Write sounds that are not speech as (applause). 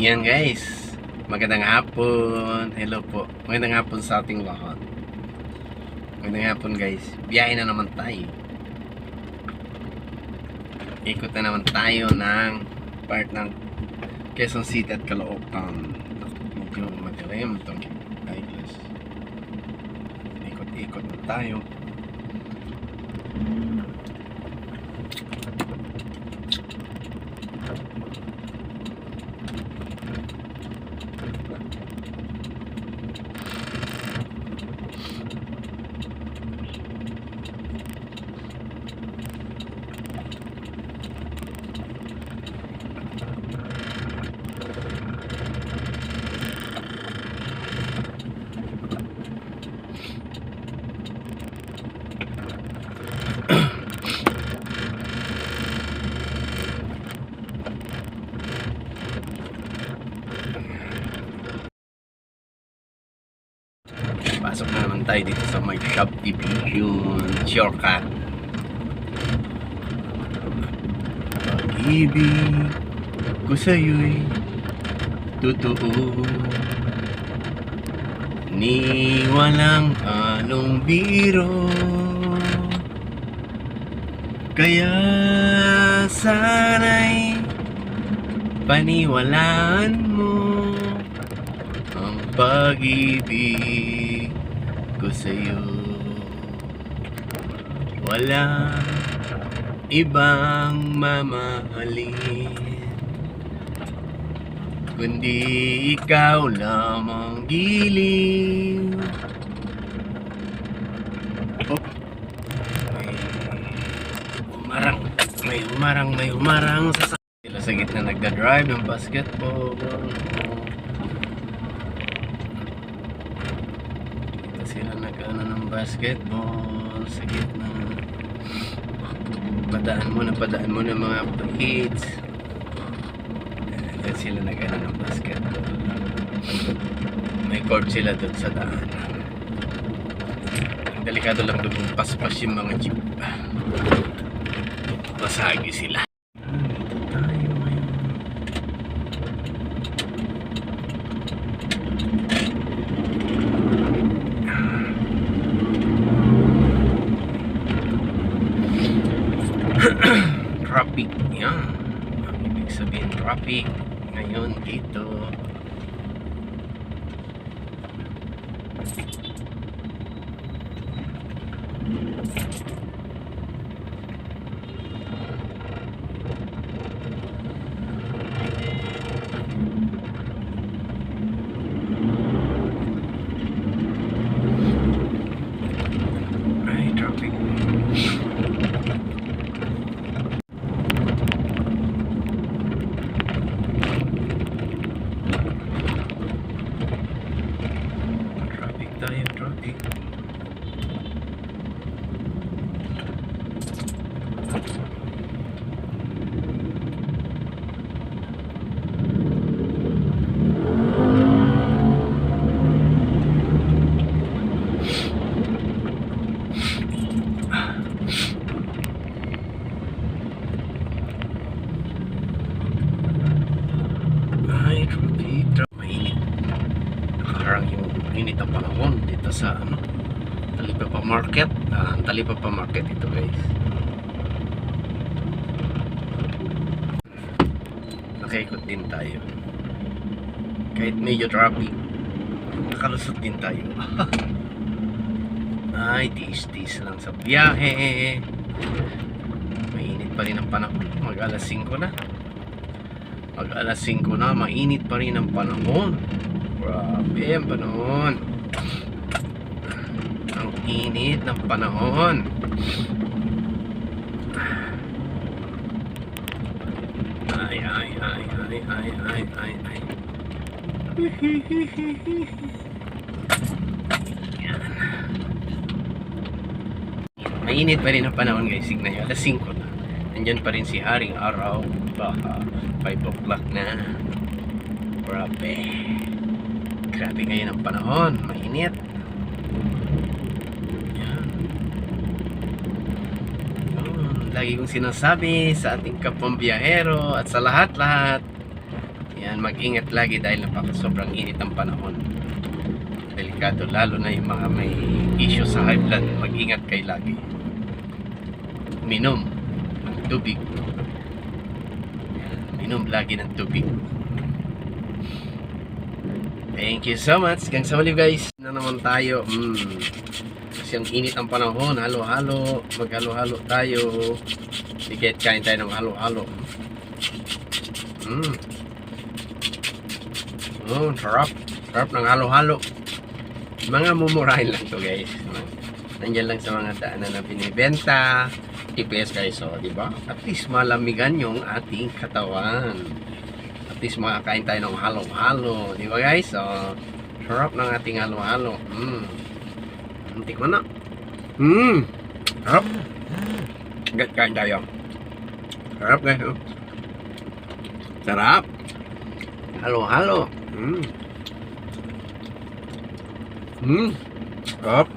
Yan guys, magandang hapon. Hello po. Magandang hapon sa ating lahat. Magandang hapon guys. Biyahe na naman tayo. Ikot na naman tayo ng part ng Quezon City at Caloocan. Medyo madilim itong eyeglass. Ikot-ikot na tayo. Pasok na naman tayo dito sa my shop division shortcut. Pag-ibig ko sa'yo'y totoo. Ni walang halong biro. Kaya sana'y paniwalaan mo ang pag-ibig ko sa'yo. Walang ibang mamahalin Kundi ikaw lamang giliw. Oh. May umarang, may umarang, may umarang sa sila sa gitna nagda-drive ng basketball Dito sila nag-ano ng basketball sa gitna. Padaan mo na, padaan mo na mga kids. Dito sila nag-ano ng basketball. May court sila doon sa daan. Ang delikado lang doon paspas yung mga jeep. Basagi sila. Dito tayo ngayon. Traffic yan ang ibig sabihin traffic ngayon dito ay traffic Traffic tayo, dito sa ano, Talipapa Market. Ah, Talipapa Market ito guys. Nakaikot din tayo. Kahit medyo traffic, nakalusot din tayo. (laughs) Ay, tis-tis lang sa biyahe. Mainit pa rin ang panahon. Mag alas 5 na. Mag alas 5 na, mainit pa rin ang panahon. Grabe ang panahon. Ang init ng panahon. Ay, ay, ay, ay, ay, ay, ay, ay. Mainit pa rin ang panahon guys. Signan nyo. Alas 5 na. Nandyan pa rin si Haring Araw. Baka 5 o'clock na. Grabe. Grabe ngayon ang panahon. Mainit. Yan. Yun. Lagi kong sinasabi sa ating kapambiyahero at sa lahat-lahat. Yan, mag-ingat lagi dahil napaka sobrang init ng panahon. Delikado lalo na yung mga may issue sa high blood. Mag-ingat kayo lagi. Minom ng tubig. Minom lagi ng tubig. Thank you so much. Hanggang sa muli guys. Na naman tayo. Mm. Ang init ang panahon. Halo-halo. Maghalo-halo tayo. Sige, kain tayo ng halo-halo. Mm. Oh, sarap. Sarap ng halo-halo. Mga mumurahin lang to guys. Nandiyan lang sa mga daanan na binibenta. TPS guys, oh, di ba? At least malamigan yung ating katawan. At least makakain tayo ng halo-halo. Di ba guys? So, sarap ng ating halo-halo. Mm. Tikman na. Mm. Sarap. Gat kain tayo. Sarap guys. Oh. Sarap. Halo-halo. Mm. Mm. Sarap.